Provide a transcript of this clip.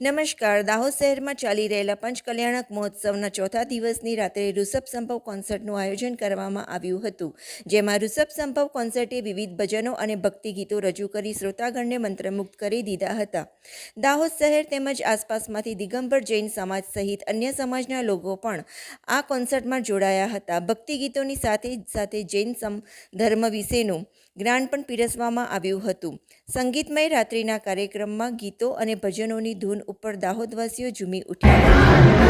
નમસ્કાર. દાહોદ શહેરમાં ચાલી રહેલા પંચકલ્યાણક મહોત્સવના ચોથા દિવસની રાત્રે ઋષભ સંભવ કોન્સર્ટનું આયોજન કરવામાં આવ્યું હતું, જેમાં ઋષભ સંભવ કોન્સર્ટે વિવિધ ભજનો અને ભક્તિ ગીતો રજૂ કરી શ્રોતાગણને મંત્રમુગ્ધ કરી દીધા હતા. દાહોદ શહેર તેમજ આસપાસમાંથી દિગંબર જૈન સમાજ સહિત અન્ય સમાજના લોકો પણ આ કોન્સર્ટમાં જોડાયા હતા. ભક્તિ ગીતોની સાથે સાથે જૈન ધર્મ વિશેનું જ્ઞાન પણ પીરસવામાં આવ્યું હતું. સંગીતમય રાત્રિના કાર્યક્રમમાં ગીતો અને ભજનોની ધૂન ઉપર દાહોદવાસીઓ ઝૂમી ઉઠ્યા